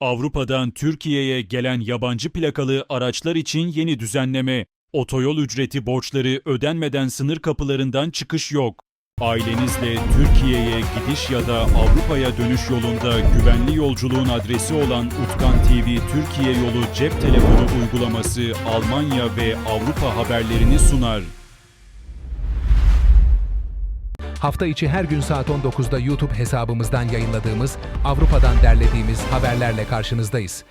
Avrupa'dan Türkiye'ye gelen yabancı plakalı araçlar için yeni düzenleme. Otoyol ücreti borçları ödenmeden sınır kapılarından çıkış yok. Ailenizle Türkiye'ye gidiş ya da Avrupa'ya dönüş yolunda güvenli yolculuğun adresi olan Utkan TV Türkiye Yolu cep telefonu uygulaması Almanya ve Avrupa haberlerini sunar. Hafta içi her gün saat 19'da YouTube hesabımızdan yayınladığımız Avrupa'dan derlediğimiz haberlerle karşınızdayız.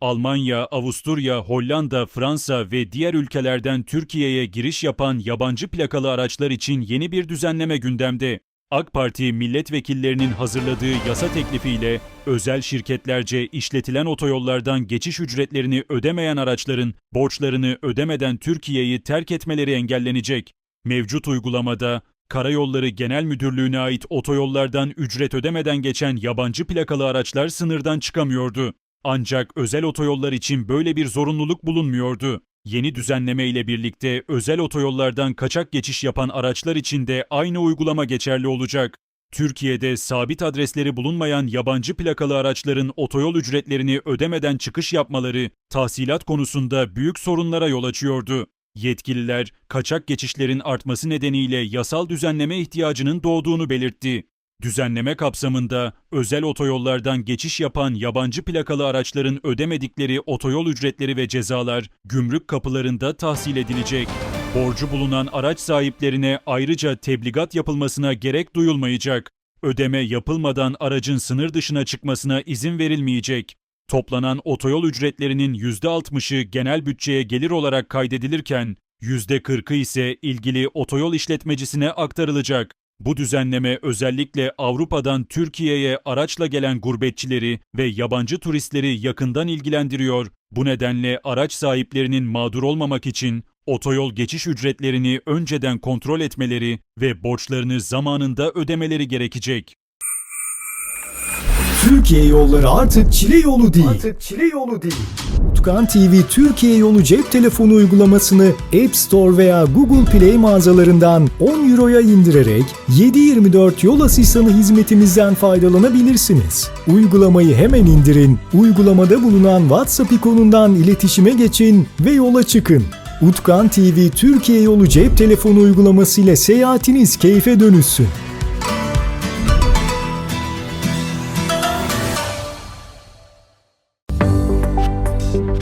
Almanya, Avusturya, Hollanda, Fransa ve diğer ülkelerden Türkiye'ye giriş yapan yabancı plakalı araçlar için yeni bir düzenleme gündemde. AK Parti milletvekillerinin hazırladığı yasa teklifiyle özel şirketlerce işletilen otoyollardan geçiş ücretlerini ödemeyen araçların borçlarını ödemeden Türkiye'yi terk etmeleri engellenecek. Mevcut uygulamada Karayolları Genel Müdürlüğü'ne ait otoyollardan ücret ödemeden geçen yabancı plakalı araçlar sınırdan çıkamıyordu. Ancak özel otoyollar için böyle bir zorunluluk bulunmuyordu. Yeni düzenleme ile birlikte özel otoyollardan kaçak geçiş yapan araçlar için de aynı uygulama geçerli olacak. Türkiye'de sabit adresleri bulunmayan yabancı plakalı araçların otoyol ücretlerini ödemeden çıkış yapmaları tahsilat konusunda büyük sorunlara yol açıyordu. Yetkililer kaçak geçişlerin artması nedeniyle yasal düzenleme ihtiyacının doğduğunu belirtti. Düzenleme kapsamında özel otoyollardan geçiş yapan yabancı plakalı araçların ödemedikleri otoyol ücretleri ve cezalar gümrük kapılarında tahsil edilecek. Borcu bulunan araç sahiplerine ayrıca tebligat yapılmasına gerek duyulmayacak. Ödeme yapılmadan aracın sınır dışına çıkmasına izin verilmeyecek. Toplanan otoyol ücretlerinin %60'ı genel bütçeye gelir olarak kaydedilirken %40'ı ise ilgili otoyol işletmecisine aktarılacak. Bu düzenleme özellikle Avrupa'dan Türkiye'ye araçla gelen gurbetçileri ve yabancı turistleri yakından ilgilendiriyor. Bu nedenle araç sahiplerinin mağdur olmamak için otoyol geçiş ücretlerini önceden kontrol etmeleri ve borçlarını zamanında ödemeleri gerekecek. Türkiye yolları artık çile yolu değil. Artık çile yolu değil. Utkan TV Türkiye yolu cep telefonu uygulamasını App Store veya Google Play mağazalarından 10 euroya indirerek 7/24 yol asistanı hizmetimizden faydalanabilirsiniz. Uygulamayı hemen indirin, uygulamada bulunan WhatsApp ikonundan iletişime geçin ve yola çıkın. Utkan TV Türkiye yolu cep telefonu uygulaması ile seyahatiniz keyfe dönüşsün. Peace.